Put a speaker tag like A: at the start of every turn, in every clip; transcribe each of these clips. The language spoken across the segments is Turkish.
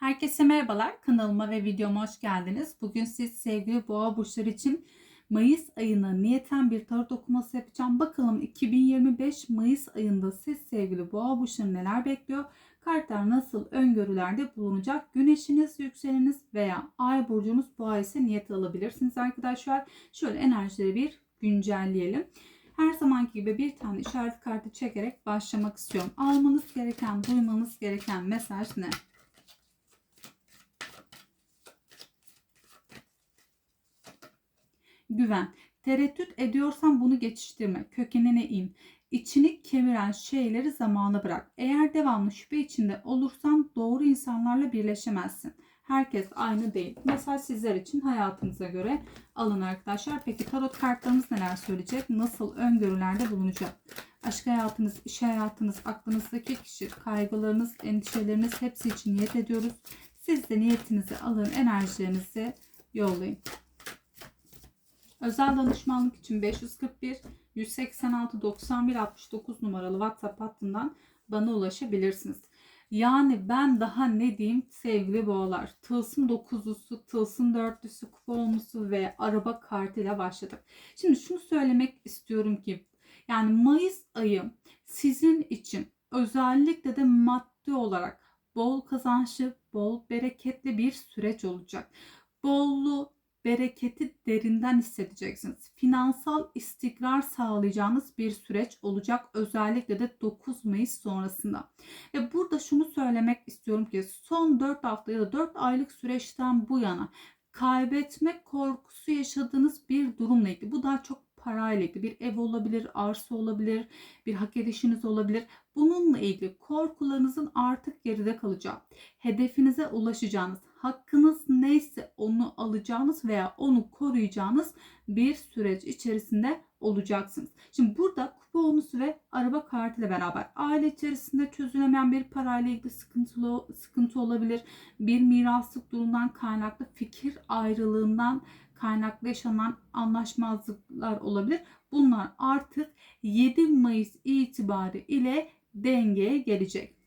A: Herkese merhabalar. Kanalıma ve videoma hoş geldiniz. Bugün siz sevgili boğa burçları için Mayıs ayına niyeten bir tarot okuması yapacağım. Bakalım 2025 Mayıs ayında siz sevgili boğa burçları neler bekliyor? Kartlar nasıl öngörülerde bulunacak? Güneşiniz, yükseleniniz veya ay burcunuz boğa ise niyet alabilirsiniz arkadaşlar. Şöyle enerjileri bir güncelleyelim. Her zamanki gibi bir tane işaret kartı çekerek başlamak istiyorum. Almanız gereken, duymanız gereken mesaj ne? Güven. Tereddüt ediyorsan bunu geçiştirme. Kökenine in. İçini kemiren şeyleri zamana bırak. Eğer devamlı şüphe içinde olursan doğru insanlarla birleşemezsin. Herkes aynı değil. Mesaj sizler için hayatınıza göre alın arkadaşlar. Peki tarot kartlarımız neler söyleyecek? Nasıl öngörülerde bulunacak? Aşk hayatınız, iş hayatınız, aklınızdaki kişi, kaygılarınız, endişeleriniz hepsi için niyet ediyoruz. Siz de niyetinizi alın, enerjilerinizi yollayın. Özel danışmanlık için 541 186 91 69 numaralı WhatsApp hattından bana ulaşabilirsiniz. Yani ben daha ne diyeyim sevgili boğalar. Tılsım dokuzlusu, tılsım dörtlüsü, kupa ve araba kartıyla başladık. Şimdi şunu söylemek istiyorum ki yani Mayıs ayı sizin için özellikle de maddi olarak bol kazançlı, bol bereketli bir süreç olacak. Bollu, bereketi derinden hissedeceksiniz. Finansal istikrar sağlayacağınız bir süreç olacak. Özellikle de 9 Mayıs sonrasında. Ve burada şunu söylemek istiyorum ki son 4 hafta ya da 4 aylık süreçten bu yana kaybetme korkusu yaşadığınız bir durumla ilgili. Bu daha çok parayla ilgili bir ev olabilir, arsa olabilir, bir hak edişiniz olabilir. Bununla ilgili korkularınızın artık geride kalacağı, hedefinize ulaşacağınız, hakkınız neyse onu alacağınız veya onu koruyacağınız bir süreç içerisinde olacaksınız. Şimdi burada kupa olmusu ve araba kartı ile beraber aile içerisinde çözülemeyen bir parayla ilgili sıkıntılı sıkıntı olabilir. Bir miraslık durumdan kaynaklı fikir ayrılığından kaynaklı yaşanan anlaşmazlıklar olabilir. Bunlar artık 7 Mayıs itibariyle dengeye gelecek.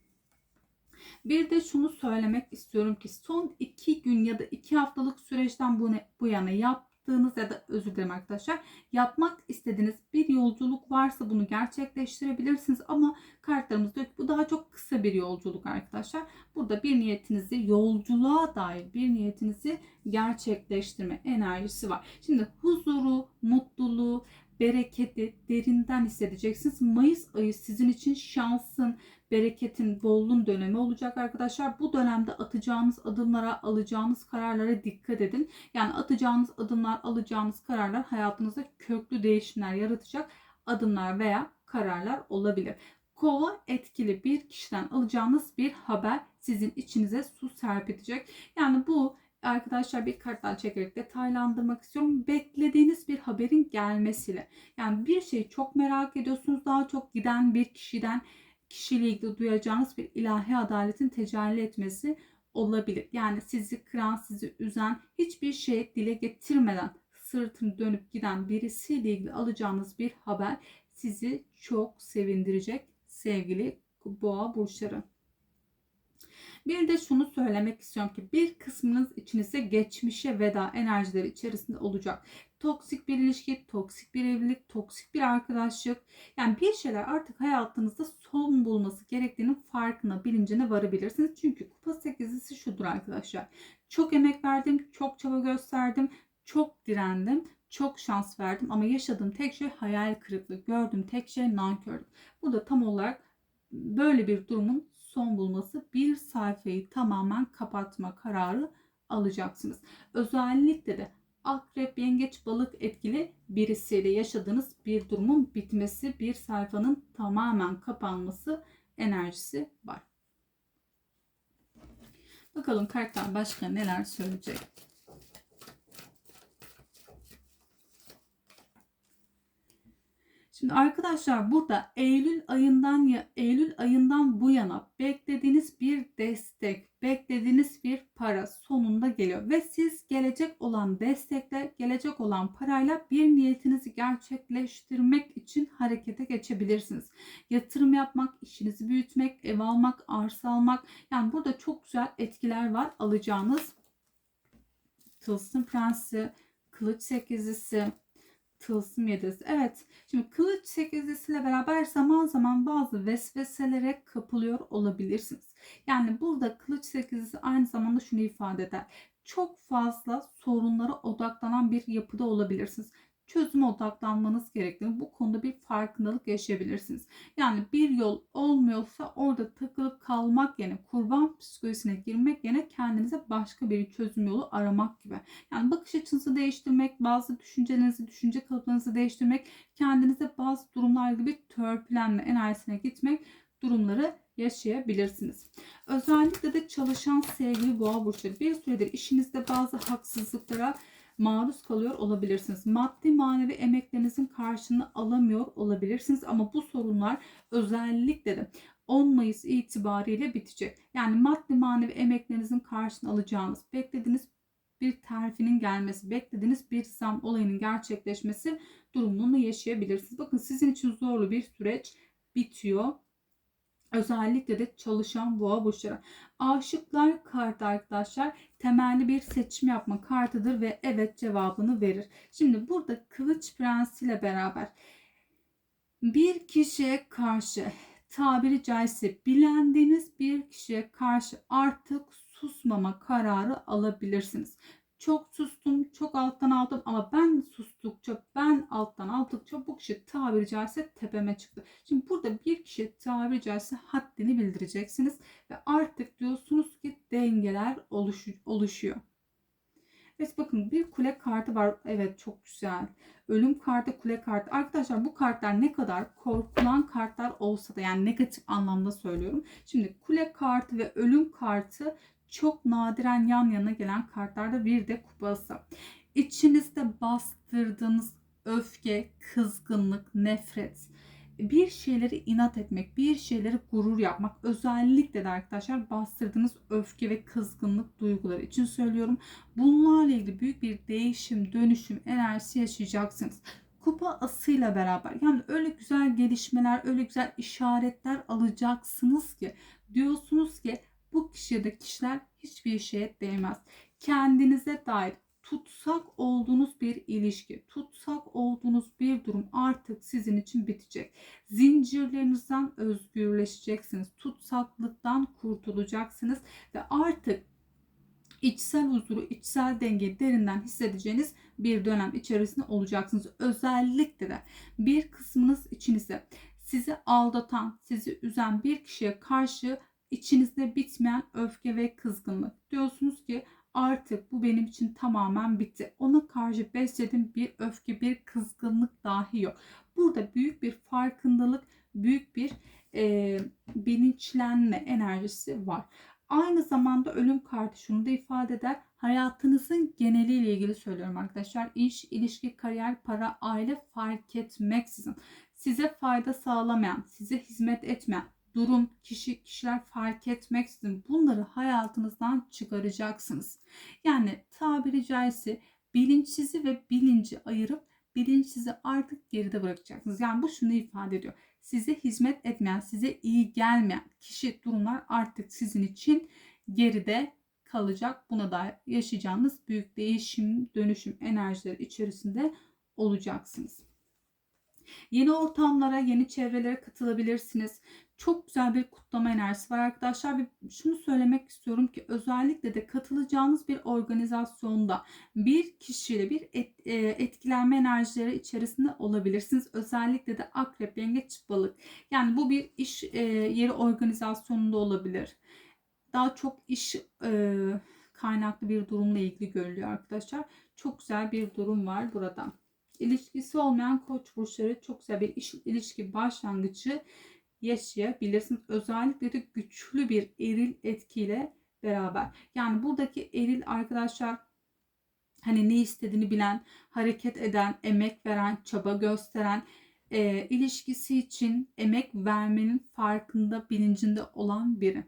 A: Bir de şunu söylemek istiyorum ki son 2 gün ya da 2 haftalık süreçten bu, bu yana yaptığınız ya da özür dilerim arkadaşlar yapmak istediğiniz bir yolculuk varsa bunu gerçekleştirebilirsiniz ama kartlarımız diyor ki bu daha çok kısa bir yolculuk arkadaşlar. Burada bir niyetinizi yolculuğa dair bir niyetinizi gerçekleştirme enerjisi var. Şimdi huzuru, mutluluğu, bereketi derinden hissedeceksiniz. Mayıs ayı sizin için şansın, bereketin, bolluğun dönemi olacak arkadaşlar. Bu dönemde atacağınız adımlara, alacağınız kararlara dikkat edin. Yani atacağınız adımlar, alacağınız kararlar hayatınızda köklü değişimler yaratacak adımlar veya kararlar olabilir. Kova etkili bir kişiden alacağınız bir haber sizin içinize su serpitecek. Yani bu arkadaşlar bir karttan çekerek detaylandırmak istiyorum. Beklediğiniz bir haberin gelmesiyle. Yani bir şeyi çok merak ediyorsunuz. Daha çok giden bir kişiden kişiyle ilgili duyacağınız bir ilahi adaletin tecelli etmesi olabilir. Yani sizi kıran, sizi üzen, hiçbir şey dile getirmeden sırtını dönüp giden birisiyle ilgili alacağınız bir haber sizi çok sevindirecek sevgili boğa burçları. Bir de şunu söylemek istiyorum ki bir kısmınız içinizde geçmişe veda enerjileri içerisinde olacak. Toksik bir ilişki, toksik bir evlilik, toksik bir arkadaşlık. Yani bir şeyler artık hayatınızda son bulması gerektiğinin farkına, bilincine varabilirsiniz. Çünkü kupa sekizlisi şudur arkadaşlar. Çok emek verdim, çok çaba gösterdim, çok direndim, çok şans verdim ama yaşadığım tek şey hayal kırıklığı. Gördüğüm tek şey nankörlük. Bu da tam olarak böyle bir durumun son bulması bir sayfayı tamamen kapatma kararı alacaksınız. Özellikle de akrep, yengeç, balık etkili birisiyle yaşadığınız bir durumun bitmesi, bir sayfanın tamamen kapanması enerjisi var. Bakalım kartlar başka neler söyleyecek. Şimdi arkadaşlar burada Eylül ayından ya Eylül ayından bu yana beklediğiniz bir destek, beklediğiniz bir para sonunda geliyor ve siz gelecek olan destekle, gelecek olan parayla bir niyetinizi gerçekleştirmek için harekete geçebilirsiniz. Yatırım yapmak, işinizi büyütmek, ev almak, arsa almak yani burada çok güzel etkiler var alacağınız. Tılsım Prensi, Kılıç Sekizlisi, Tılsım yedisi. Evet. Şimdi kılıç sekizlisiyle beraber zaman zaman bazı vesveselere kapılıyor olabilirsiniz. Yani burada kılıç sekizlisi aynı zamanda şunu ifade eder. Çok fazla sorunlara odaklanan bir yapıda olabilirsiniz. Çözüme odaklanmanız gerektiğini bu konuda bir farkındalık yaşayabilirsiniz. Yani bir yol olmuyorsa orada takılıp kalmak yerine kurban psikolojisine girmek yerine kendinize başka bir çözüm yolu aramak gibi. Yani bakış açınızı değiştirmek, bazı düşüncelerinizi, düşünce kalıplarınızı değiştirmek, kendinize bazı durumlar gibi törpülenme enerjisine gitmek durumları yaşayabilirsiniz. Özellikle de çalışan sevgili boğa burçları bir süredir işinizde bazı haksızlıklara maruz kalıyor olabilirsiniz. Maddi manevi emeklerinizin karşılığını alamıyor olabilirsiniz ama bu sorunlar özellikle de 10 Mayıs itibariyle bitecek. Yani maddi manevi emeklerinizin karşılığını alacağınız, beklediğiniz bir terfinin gelmesi, beklediğiniz bir zam olayının gerçekleşmesi durumunu yaşayabilirsiniz. Bakın sizin için zorlu bir süreç bitiyor. Özellikle de çalışan boğa burçları. Aşıklar kartı arkadaşlar temelli bir seçim yapma kartıdır ve evet cevabını verir. Şimdi burada kılıç prensiyle beraber bir kişiye karşı tabiri caizse bilendiğiniz bir kişiye karşı artık susmama kararı alabilirsiniz çok sustum, çok alttan aldım ama ben sustukça, ben alttan aldıkça bu kişi tabiri caizse tepeme çıktı. Şimdi burada bir kişi tabiri caizse haddini bildireceksiniz ve artık diyorsunuz ki dengeler oluş oluşuyor. Evet bakın bir kule kartı var. Evet çok güzel. Ölüm kartı, kule kartı. Arkadaşlar bu kartlar ne kadar korkulan kartlar olsa da yani negatif anlamda söylüyorum. Şimdi kule kartı ve ölüm kartı çok nadiren yan yana gelen kartlarda bir de kupası. İçinizde bastırdığınız öfke, kızgınlık, nefret, bir şeyleri inat etmek, bir şeyleri gurur yapmak özellikle de arkadaşlar bastırdığınız öfke ve kızgınlık duyguları için söylüyorum. Bunlarla ilgili büyük bir değişim, dönüşüm enerjisi yaşayacaksınız. Kupa asıyla beraber yani öyle güzel gelişmeler, öyle güzel işaretler alacaksınız ki diyorsunuz ki bu kişiye de kişiler hiçbir şeye değmez. Kendinize dair tutsak olduğunuz bir ilişki, tutsak olduğunuz bir durum artık sizin için bitecek. Zincirlerinizden özgürleşeceksiniz. Tutsaklıktan kurtulacaksınız ve artık içsel huzuru, içsel dengeyi derinden hissedeceğiniz bir dönem içerisinde olacaksınız. Özellikle de bir kısmınız içinizde sizi aldatan, sizi üzen bir kişiye karşı içinizde bitmeyen öfke ve kızgınlık. Diyorsunuz ki artık bu benim için tamamen bitti. Ona karşı beslediğim bir öfke, bir kızgınlık dahi yok. Burada büyük bir farkındalık, büyük bir e, bilinçlenme enerjisi var. Aynı zamanda ölüm kartı şunu da ifade eder. Hayatınızın geneliyle ilgili söylüyorum arkadaşlar. İş, ilişki, kariyer, para, aile fark etmeksizin. Size fayda sağlamayan, size hizmet etmeyen, durum, kişi, kişiler fark etmeksizin bunları hayatınızdan çıkaracaksınız. Yani tabiri caizse bilinçsizi ve bilinci ayırıp bilinçsizi artık geride bırakacaksınız. Yani bu şunu ifade ediyor. Size hizmet etmeyen, size iyi gelmeyen kişi, durumlar artık sizin için geride kalacak. Buna da yaşayacağınız büyük değişim, dönüşüm enerjileri içerisinde olacaksınız. Yeni ortamlara, yeni çevrelere katılabilirsiniz çok güzel bir kutlama enerjisi var arkadaşlar. Ve şunu söylemek istiyorum ki özellikle de katılacağınız bir organizasyonda bir kişiyle bir et, e, etkilenme enerjileri içerisinde olabilirsiniz. Özellikle de akrep, yengeç, balık. Yani bu bir iş e, yeri organizasyonunda olabilir. Daha çok iş e, kaynaklı bir durumla ilgili görülüyor arkadaşlar. Çok güzel bir durum var burada. İlişkisi olmayan koç burçları çok güzel bir iş, ilişki başlangıcı yaşayabilirsiniz. Özellikle de güçlü bir eril etkiyle beraber. Yani buradaki eril arkadaşlar hani ne istediğini bilen, hareket eden, emek veren, çaba gösteren, e, ilişkisi için emek vermenin farkında, bilincinde olan biri.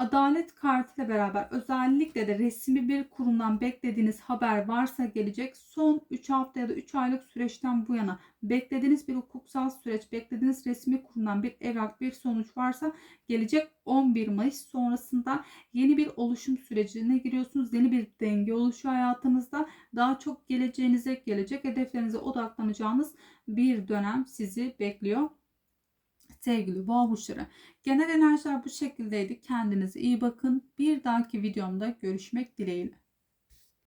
A: Adalet kartıyla beraber özellikle de resmi bir kurumdan beklediğiniz haber varsa gelecek son 3 hafta ya da 3 aylık süreçten bu yana beklediğiniz bir hukuksal süreç, beklediğiniz resmi kurumdan bir evrak, bir sonuç varsa gelecek 11 Mayıs sonrasında yeni bir oluşum sürecine giriyorsunuz. Yeni bir denge oluşuyor hayatınızda. Daha çok geleceğinize, gelecek hedeflerinize odaklanacağınız bir dönem sizi bekliyor sevgili boğa burçları. Genel enerjiler bu şekildeydi. Kendinize iyi bakın. Bir dahaki videomda görüşmek dileğiyle.